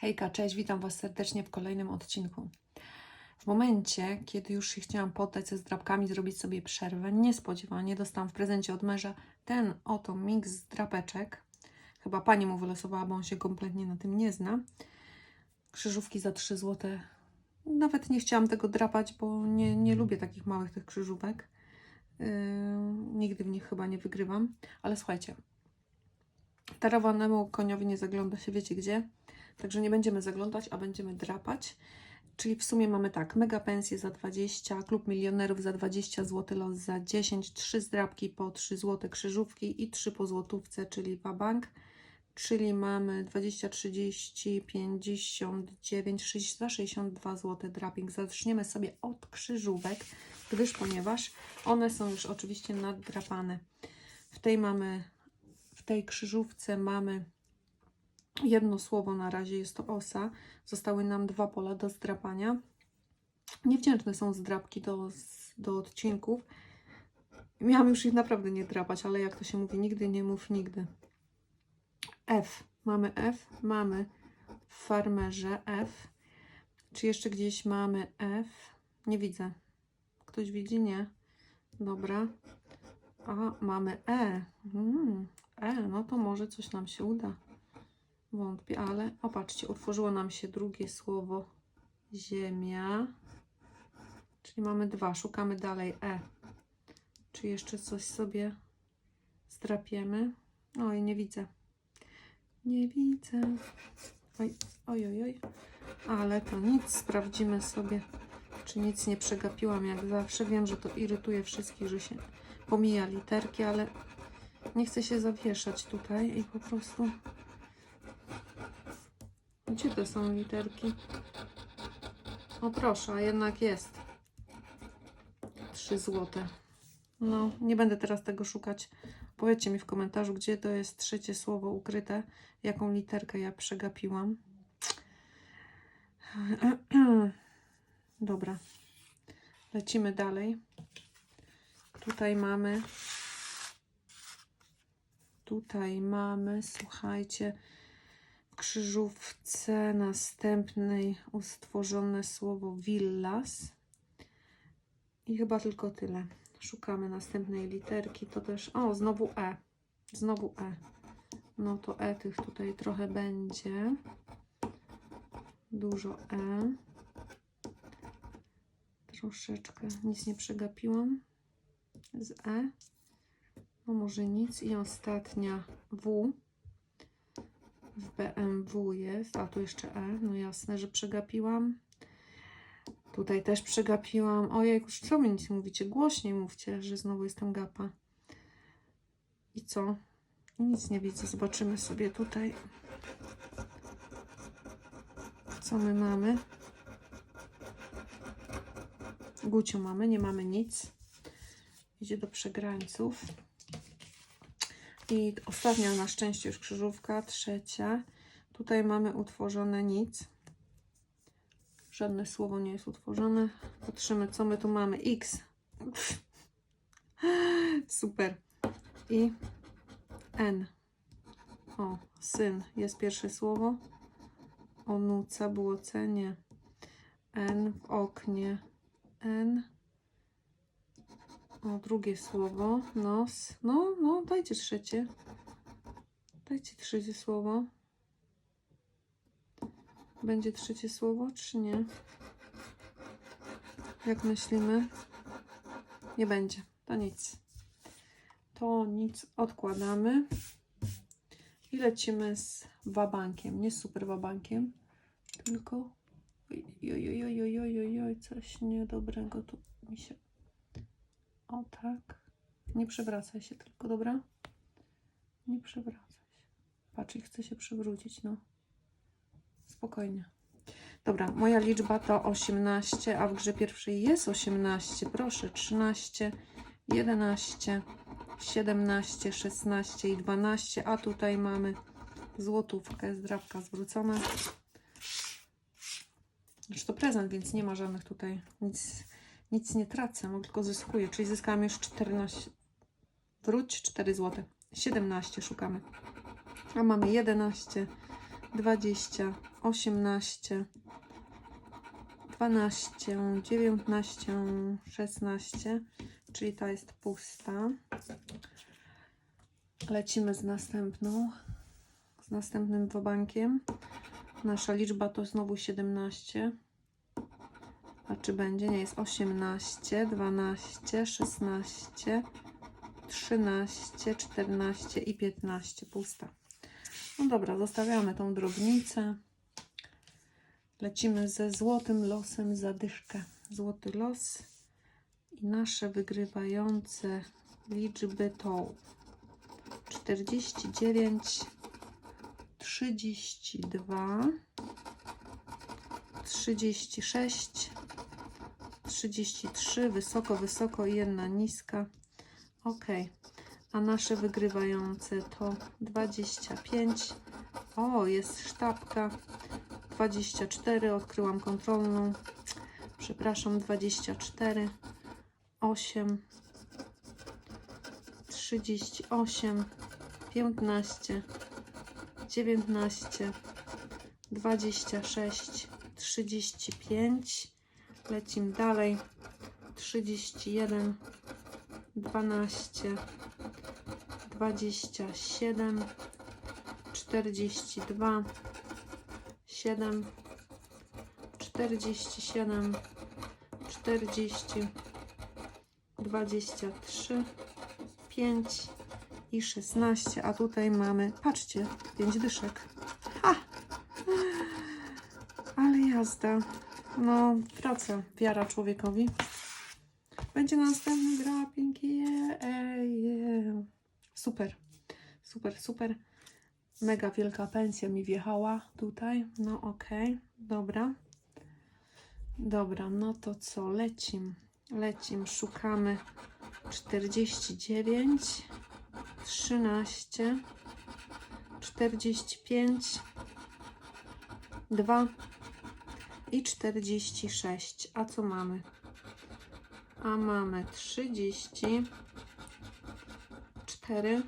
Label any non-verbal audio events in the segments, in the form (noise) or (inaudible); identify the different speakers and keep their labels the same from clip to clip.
Speaker 1: Hejka, cześć, witam Was serdecznie w kolejnym odcinku. W momencie, kiedy już się chciałam poddać ze zdrabkami, zrobić sobie przerwę, niespodziewanie dostałam w prezencie od męża ten oto miks z drapeczek. Chyba pani mu wylosowała, bo on się kompletnie na tym nie zna. Krzyżówki za 3 zł. Nawet nie chciałam tego drapać, bo nie, nie lubię takich małych tych krzyżówek. Yy, nigdy w nich chyba nie wygrywam. Ale słuchajcie, darowanemu koniowi nie zagląda się wiecie gdzie. Także nie będziemy zaglądać, a będziemy drapać. Czyli w sumie mamy tak, mega pensje za 20, klub milionerów za 20 zł, los za 10, 3 zdrabki po 3 zł, krzyżówki i 3 po złotówce, czyli wabank. Czyli mamy 20, 30, 59, 60, 62 zł draping. Zaczniemy sobie od krzyżówek, gdyż ponieważ one są już oczywiście naddrapane. W tej mamy, w tej krzyżówce mamy jedno słowo na razie, jest to osa. Zostały nam dwa pola do zdrapania. Niewdzięczne są zdrapki do, do odcinków. Miałam już ich naprawdę nie drapać, ale jak to się mówi, nigdy nie mów nigdy. F. Mamy F, mamy w farmerze F. Czy jeszcze gdzieś mamy F? Nie widzę. Ktoś widzi? Nie. Dobra. A, mamy E. Mm, e, no to może coś nam się uda. Wątpię, ale opatrzcie, otworzyło nam się drugie słowo ziemia. Czyli mamy dwa, szukamy dalej E. Czy jeszcze coś sobie zdrapiemy? Oj, nie widzę. Nie widzę. Oj, oj, oj, oj. Ale to nic, sprawdzimy sobie, czy nic nie przegapiłam jak zawsze. Wiem, że to irytuje wszystkich, że się pomija literki, ale nie chcę się zawieszać tutaj i po prostu gdzie to są literki? O proszę, a jednak jest. 3 złote. No, nie będę teraz tego szukać. Powiedzcie mi w komentarzu, gdzie to jest trzecie słowo ukryte, jaką literkę ja przegapiłam. (clears throat) Dobra. Lecimy dalej. Tutaj mamy. Tutaj mamy, słuchajcie, krzyżówce następnej stworzone słowo villas. I chyba tylko tyle. Szukamy następnej literki. To też. O, znowu E. Znowu E. No to E tych tutaj trochę będzie. Dużo E. Troszeczkę. Nic nie przegapiłam. Z E. No może nic. I ostatnia W. W BMW jest. A tu jeszcze E. No jasne, że przegapiłam. Tutaj też przegapiłam. Ojej, już co mi nic mówicie? Głośniej mówcie, że znowu jestem gapa. I co? Nic nie widzę. Zobaczymy sobie tutaj. Co my mamy? Guciu mamy, nie mamy nic. Idzie do przegrańców. I ostatnia na szczęście już krzyżówka, trzecia. Tutaj mamy utworzone nic. Żadne słowo nie jest utworzone. Patrzymy, co my tu mamy. X. (laughs) Super. I N. O, syn. Jest pierwsze słowo. Onuca było C, nie. N w oknie. N. O, drugie słowo. Nos. No, no, dajcie trzecie. Dajcie trzecie słowo. Będzie trzecie słowo, czy nie? Jak myślimy? Nie będzie. To nic. To nic. Odkładamy. I lecimy z wabankiem. Nie super wabankiem, tylko oj, oj, oj, oj, oj, oj, oj, coś niedobrego tu mi się... O tak. Nie przewracaj się tylko, dobra? Nie przewracaj się. Patrz, i chce się przewrócić, no. Spokojnie. Dobra, moja liczba to 18, a w grze pierwszej jest 18. Proszę, 13, 11, 17, 16 i 12, a tutaj mamy złotówkę, zdrabka zwrócona. To prezent, więc nie ma żadnych tutaj, nic, nic nie tracę, no tylko zyskuję, czyli zyskałam już 14, wróć 4 zł, 17 szukamy, a mamy 11, dwadzieścia, osiemnaście, dwanaście, dziewiętnaście, szesnaście, czyli ta jest pusta. Lecimy z następną, z następnym dwobankiem. Nasza liczba to znowu 17. Czy będzie? Nie, jest 18, 12, 16, 13, 14 i 15. Pusta. No dobra, zostawiamy tą drobnicę. Lecimy ze złotym losem zadyszkę. Złoty los i nasze wygrywające liczby to 49, 32, 36, 33, wysoko, wysoko i jedna niska. Ok. A nasze wygrywające to 25. O, jest sztabka. 24, odkryłam kontrolną. Przepraszam, 24, 8, 38, 15, 19, 26, 35. Lecimy dalej. 31, 12, 27, 42, 7, 47, 40, 23, 5 i 16, a tutaj mamy, patrzcie, 5 dyszek. Ha! Ale jazda. No, wraca wiara człowiekowi. Będzie następny grappling. Yeah, yeah. Super, super, super. Mega wielka pensja mi wjechała tutaj. No okej, dobra. Dobra, no to co, lecim. Lecim, szukamy 49, 13, 45, 2 i 46. A co mamy? A mamy 34,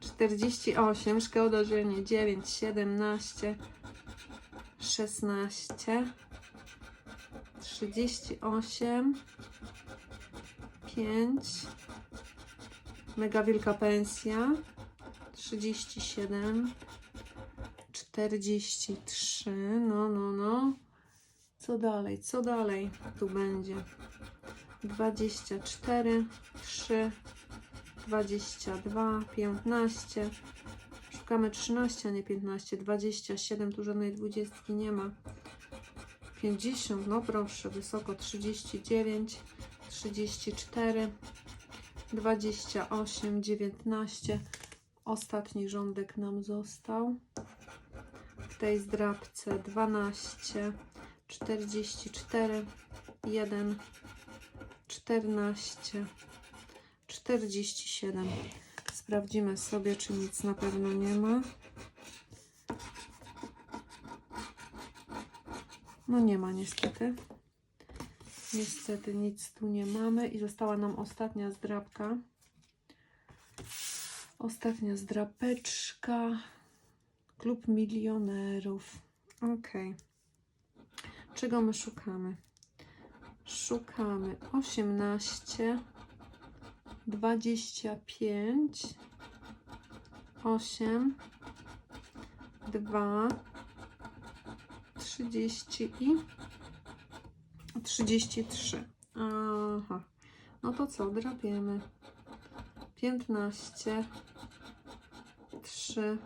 Speaker 1: 48, szkoda, że nie 9, 17, 16, 38, 5, mega wielka pensja, 37, 43, no, no, no. Co dalej, co dalej tu będzie? 24, 3, 22, 15. Szukamy 13, a nie 15. 27, tu żadnej 20 nie ma. 50, no proszę, wysoko 39, 34, 28, 19. Ostatni rządek nam został. W tej zdrabce 12, 44, 1, 14, 47. Sprawdzimy sobie, czy nic na pewno nie ma. No nie ma niestety. Niestety nic tu nie mamy i została nam ostatnia zdrabka. Ostatnia zdrapeczka. Klub milionerów. Ok. Czego my szukamy? Szukamy 18, 25, 8, 2, 30 i 33. Aha. No to co? Drapiemy. 15, 3,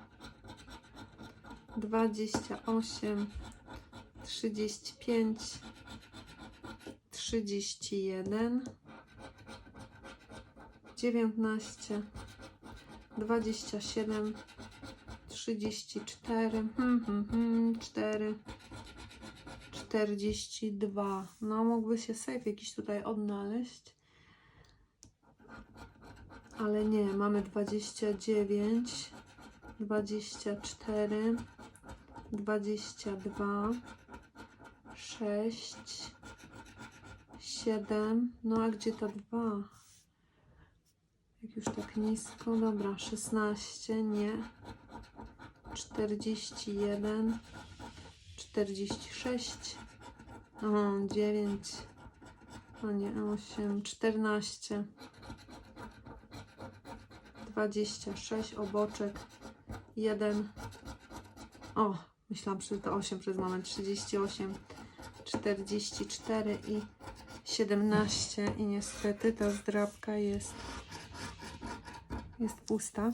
Speaker 1: 28, 35, 31, 19, 27, 34, hmm, hmm, hmm, 4, 42. No, mógłby się safe jakiś tutaj odnaleźć. Ale nie, mamy 29, 24, 22, 6, 7. No a gdzie ta 2? Jak już tak nisko, dobra, 16, nie. 41, 46, o, 9, o nie, 8, 14, 26, oboczek, 1, o, myślałam, że to 8 przez moment, 38, 44 i 17 i niestety ta zdrabka jest jest pusta.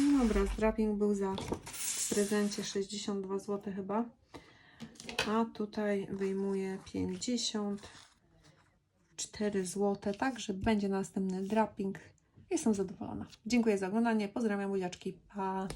Speaker 1: No dobra, zdraping był za w prezencie 62 zł chyba. A tutaj wyjmuję 54 zł, także będzie następny draping. Jestem zadowolona. Dziękuję za oglądanie. Pozdrawiam buziaczki. Pa!